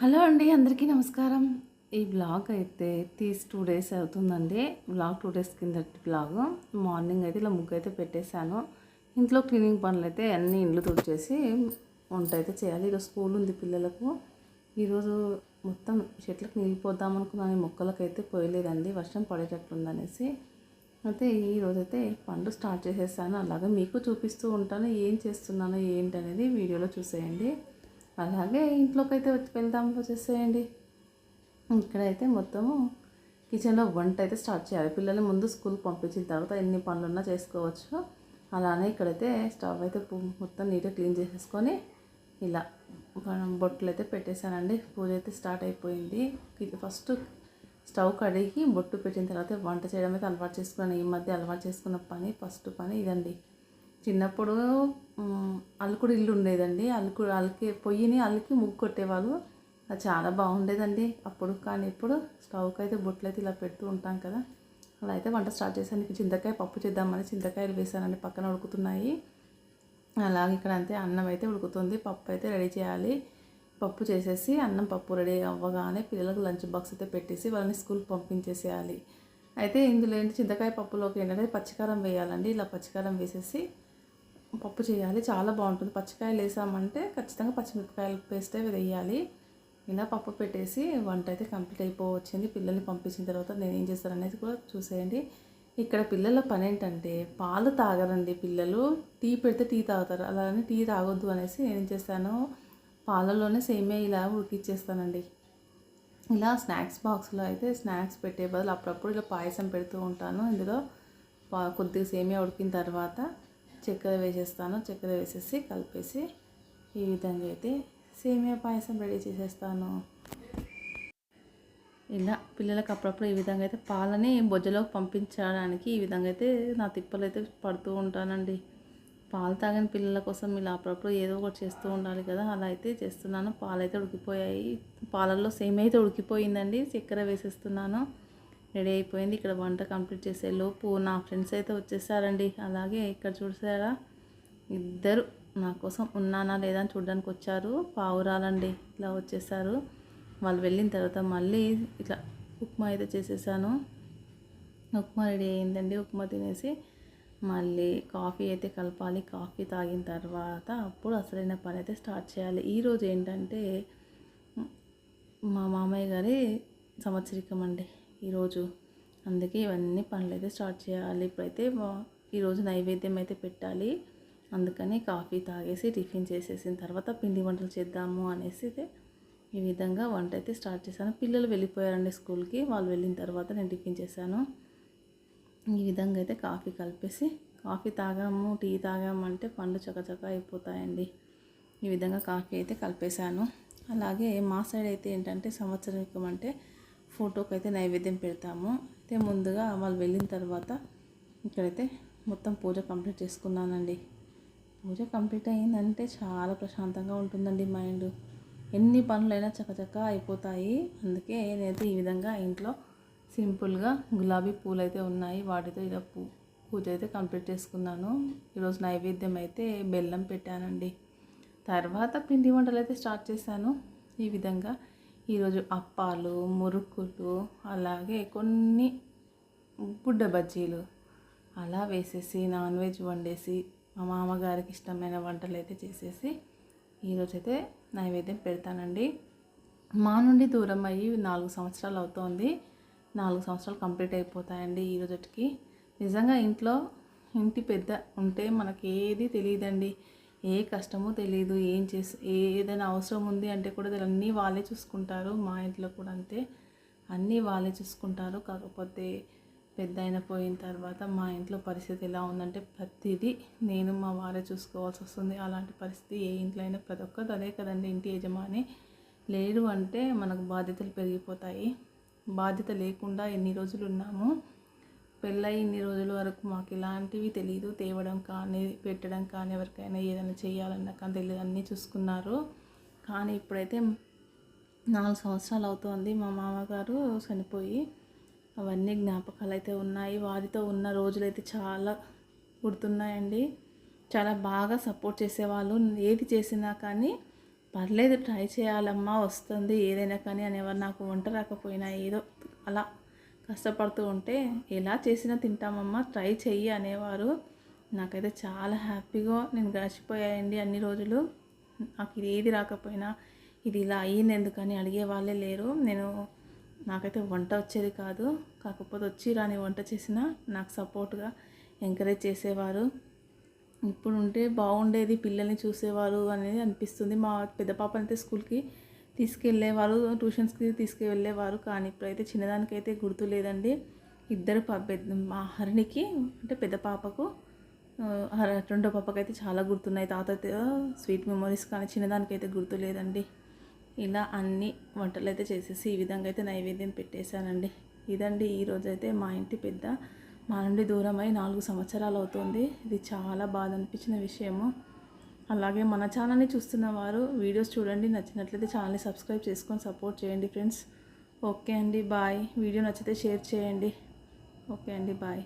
Hello అండి అందరికీ నమస్కారం. ఈ బ్లాగ్ అయితే తీసి టూ డేస్ అవుతుందండి. బ్లాగ్ టూ డేస్ కిందటి బ్లాగ్. మార్నింగ్ అయితే ఇలా ముగ్గు అయితే పెట్టేశాను. ఇంట్లో క్లీనింగ్ పనులు అయితే అన్ని ఇండ్లు తుడిచేసి వంట అయితే చేయాలి. ఈరోజు స్కూల్ ఉంది పిల్లలకు. ఈరోజు మొత్తం చెట్లకు నీళ్ళు పోద్దామనుకున్నాను. అనుకున్నాను పోయలేదండి. వర్షం పడేటట్లుందనేసి. అయితే ఈరోజైతే పండు స్టార్ట్ చేసేసాను. అలాగే మీకు చూపిస్తూ ఉంటాను. ఏం చేస్తున్నానో ఏంటి అనేది వీడియోలో చూసేయండి. అలాగే ఇంట్లోకి అయితే వచ్చి వెళ్దాం వచ్చేసేయండి ఇక్కడైతే మొత్తము కిచెన్లో వంట అయితే స్టార్ట్ చేయాలి. పిల్లల్ని ముందు స్కూల్కి పంపించిన తర్వాత ఎన్ని పనులున్నా చేసుకోవచ్చు. అలానే ఇక్కడైతే స్టవ్ అయితే మొత్తం నీట్గా క్లీన్ చేసేసుకొని ఇలా బొట్టులు బొట్లు అయితే పెట్టేశానండి. పూజ అయితే స్టార్ట్ అయిపోయింది. ఇది ఫస్ట్ స్టవ్ కడిగి బొట్టు పెట్టిన తర్వాత వంట చేయడం అయితే అలవాటు చేసుకున్నాను. ఈ మధ్య అలవాటు చేసుకున్న పని ఫస్ట్ పని ఇదండి. చిన్నప్పుడు మ్, అలుకుడు ఇల్లు ఉండేదండి. అలుకుడు అలికి పొయ్యిని అలికి ముగ్గు కొట్టేవాళ్ళు. అది చాలా బాగుండేదండి. అప్పుడు కానీ ఇప్పుడు స్టవ్కి అయితే బొట్లు అయితే ఇలా పెడుతూ ఉంటాం కదా. అలా అయితే వంట స్టార్ట్ చేశాను. చింతకాయ పప్పు చేద్దామని చింతకాయలు వేసానండి పక్కన ఉడుకుతున్నాయి. అలాగే ఇక్కడ అంతే అన్నం అయితే ఉడుకుతుంది. పప్పు అయితే రెడీ చేయాలి. పప్పు చేసేసి అన్నం పప్పు రెడీ అవ్వగానే పిల్లలకు లంచ్ బాక్స్ అయితే పెట్టేసి వాళ్ళని స్కూల్కి పంపించేసేయాలి. అయితే ఇందులో ఏంటి? చింతకాయ పప్పులోకి ఏంటంటే పచ్చికారం వేయాలండి. ఇలా పచ్చికారం వేసేసి పప్పు చేయాలి. చాలా బాగుంటుంది. పచ్చికాయలు వేసామంటే ఖచ్చితంగా పచ్చిమిరపకాయల పేస్టే వేయాలి. ఇలా పప్పు పెట్టేసి వంట అయితే కంప్లీట్ అయిపోవచ్చింది పిల్లల్ని పంపించిన తర్వాత నేను ఏం చేస్తాను అనేది కూడా చూసేయండి. ఇక్కడ పిల్లల పని ఏంటంటే పాలు తాగరండి పిల్లలు. టీ పెడితే టీ తాగుతారు. అలానే టీ తాగొద్దు అనేసి నేను ఏం చేస్తాను? పాలలోనే సేమే ఇలా ఉడికిచ్చేస్తానండి. ఇలా స్నాక్స్ బాక్స్లో అయితే స్నాక్స్ పెట్టే బదులు అప్పుడప్పుడు ఇలా పాయసం పెడుతూ ఉంటాను. ఇందులో పా కొద్దిగా సేమియా ఉడికిన తర్వాత చక్కెర వేసేస్తాను. చక్కెర వేసేసి కలిపేసి ఈ విధంగా అయితే సేమియా పాయసం రెడీ చేసేస్తాను. ఇలా పిల్లలకు అప్పుడప్పుడు ఈ విధంగా అయితే పాలని బొజ్జలోకి పంపించడానికి ఈ విధంగా అయితే నా తిప్పలు అయితే పడుతూ ఉంటానండి. పాలు తాగని పిల్లల కోసం ఇలా అప్పుడప్పుడు ఏదో ఒకటి చేస్తూ ఉండాలి కదా. అలా అయితే చేస్తున్నాను. పాలు అయితే ఉడికిపోయాయి. పాలల్లో సేమ్ అయితే ఉడికిపోయిందండి. చక్కెర వేసేస్తున్నాను. రెడీ అయిపోయింది. ఇక్కడ వంట కంప్లీట్ చేసే లోపు నా ఫ్రెండ్స్ అయితే వచ్చేసారండి. అలాగే ఇక్కడ చూసారా? ఇద్దరు నా కోసం ఉన్నానా లేదా అని చూడడానికి వచ్చారు. పావురాలండి. ఇలా వచ్చేసారు. వాళ్ళు వెళ్ళిన తర్వాత మళ్ళీ ఇట్లా ఉప్మా అయితే చేసేసాను. ఉప్మా రెడీ అయిందండి. ఉప్మా తినేసి మళ్ళీ కాఫీ అయితే కలపాలి. కాఫీ తాగిన తర్వాత అప్పుడు అసలైన పని అయితే స్టార్ట్ చేయాలి. ఈరోజు ఏంటంటే మా మామయ్య గారి సంవత్సరికం అండి. ఈరోజు. అందుకే ఇవన్నీ పనులు అయితే స్టార్ట్ చేయాలి. ఇప్పుడైతే ఈరోజు నైవేద్యం అయితే పెట్టాలి. అందుకని కాఫీ తాగేసి టిఫిన్ చేసేసిన తర్వాత పిండి వంటలు చేద్దాము అనేసి ఈ విధంగా వంట అయితే స్టార్ట్ చేశాను. పిల్లలు వెళ్ళిపోయారండి స్కూల్కి. వాళ్ళు వెళ్ళిన తర్వాత నేను టిఫిన్ చేశాను. ఈ విధంగా అయితే కాఫీ కలిపేసి కాఫీ తాగాము టీ తాగాము అంటే పండ్లు చకచక అయిపోతాయండి. ఈ విధంగా కాఫీ అయితే కలిపేశాను. అలాగే మా సైడ్ అయితే ఏంటంటే సంవత్సరం అంటే ఫోటోకి అయితే నైవేద్యం పెడతాము. అయితే ముందుగా వాళ్ళు వెళ్ళిన తర్వాత ఇక్కడైతే మొత్తం పూజ కంప్లీట్ చేసుకున్నానండి. పూజ కంప్లీట్ అయిందంటే చాలా ప్రశాంతంగా ఉంటుందండి మైండ్. ఎన్ని పనులైనా చకచక అయిపోతాయి. అందుకే నేనైతే ఈ విధంగా ఇంట్లో సింపుల్గా గులాబీ పూలు అయితే ఉన్నాయి. వాటితో ఇలా పూ పూజ అయితే కంప్లీట్ చేసుకున్నాను. ఈరోజు నైవేద్యం అయితే బెల్లం పెట్టానండి. తర్వాత పిండి వంటలు అయితే స్టార్ట్ చేశాను. ఈ విధంగా ఈరోజు అప్పాలు మురుకులు అలాగే కొన్ని బుడ్డ బజ్జీలు అలా వేసేసి నాన్ వెజ్ వండేసి మా మామగారికి ఇష్టమైన వంటలు అయితే చేసేసి ఈరోజైతే నైవేద్యం పెడతానండి. మా నుండి దూరం అయ్యి నాలుగు సంవత్సరాలు అవుతోంది. నాలుగు సంవత్సరాలు కంప్లీట్ అయిపోతాయండి ఈ రోజుకి నిజంగా ఇంట్లో ఇంటి పెద్ద ఉంటే మనకి ఏది తెలియదండి. ఏ కష్టమో తెలియదు ఏం చేసి ఏదైనా అవసరం ఉంది అంటే కూడా అన్నీ వాళ్ళే చూసుకుంటారు. మా ఇంట్లో కూడా అంతే. అన్నీ వాళ్ళే చూసుకుంటారు. కాకపోతే పెద్ద అయిన పోయిన తర్వాత మా ఇంట్లో పరిస్థితి ఎలా ఉందంటే ప్రతిదీ నేను మా వారే చూసుకోవాల్సి వస్తుంది. అలాంటి పరిస్థితి ఏ ఇంట్లో అయినా ప్రతి ఒక్కరు అదే కదండి. ఇంటి యజమాని లేడు అంటే మనకు బాధ్యతలు పెరిగిపోతాయి. బాధ్యత లేకుండా ఎన్ని రోజులు ఉన్నాము? పెళ్ళయి ఇన్ని రోజుల వరకు మాకు ఇలాంటివి తెలియదు తేవడం కానీ పెట్టడం కానీ ఎవరికైనా ఏదైనా చేయాలన్నా కానీ తెలియదు అన్నీ చూసుకున్నారు. కానీ ఇప్పుడైతే నాలుగు సంవత్సరాలు అవుతోంది. మా మామగారు చనిపోయి అవన్నీ జ్ఞాపకాలు అయితే ఉన్నాయి. వారితో ఉన్న రోజులైతే చాలా గుర్తున్నాయండి. చాలా బాగా సపోర్ట్ చేసేవాళ్ళు. ఏది చేసినా కానీ పర్లేదు ట్రై చేయాలమ్మా వస్తుంది. ఏదైనా కానీ అనేవారు నాకు వంట రాకపోయినా ఏదో అలా కష్టపడుతూ ఉంటే ఎలా చేసినా తింటామమ్మా ట్రై చెయ్యి అనేవారు. నాకైతే చాలా హ్యాపీగా నేను గడిచిపోయాయండి అన్ని రోజులు. నాకు ఇది ఏది రాకపోయినా ఇది ఇలా అయ్యింది ఎందుకని అడిగే వాళ్ళే లేరు. నేను నాకైతే వంట వచ్చేది కాదు. కాకపోతే వచ్చి రాని వంట చేసినా నాకు సపోర్ట్గా ఎంకరేజ్ చేసేవారు. ఇప్పుడు ఉంటే బాగుండేది పిల్లల్ని చూసేవారు అనేది అనిపిస్తుంది. మా పెద్ద పాప అయితే స్కూల్కి తీసుకెళ్ళేవారు ట్యూషన్స్కి తీసుకువెళ్ళేవారు కానీ ఇప్పుడైతే చిన్నదానికైతే గుర్తు లేదండి. ఇద్దరు పా పెద్ద మా హరిణికి అంటే పెద్ద పాపకు ఆ, రెండో పాపకైతే చాలా గుర్తున్నాయి. తాతతో స్వీట్ మెమరీస్ కానీ చిన్నదానికైతే గుర్తు లేదండి. ఇలా అన్ని వంటలు అయితే చేసేసి ఈ విధంగా అయితే నైవేద్యం పెట్టేశానండి. ఇదండి ఈరోజు అయితే మా ఇంటి పెద్ద మా నుండి దూరమై నాలుగు సంవత్సరాలు అవుతుంది. ఇది చాలా బాధ అనిపించిన విషయము. అలాగే మన ఛానల్ని చూస్తున్న వారు వీడియోస్ చూడండి నచ్చినట్లయితే ఛానల్ని సబ్స్క్రైబ్ చేసుకొని సపోర్ట్ చేయండి ఫ్రెండ్స్. ఓకే అండి బాయ్. వీడియో నచ్చితే షేర్ చేయండి. ఓకే అండి బాయ్.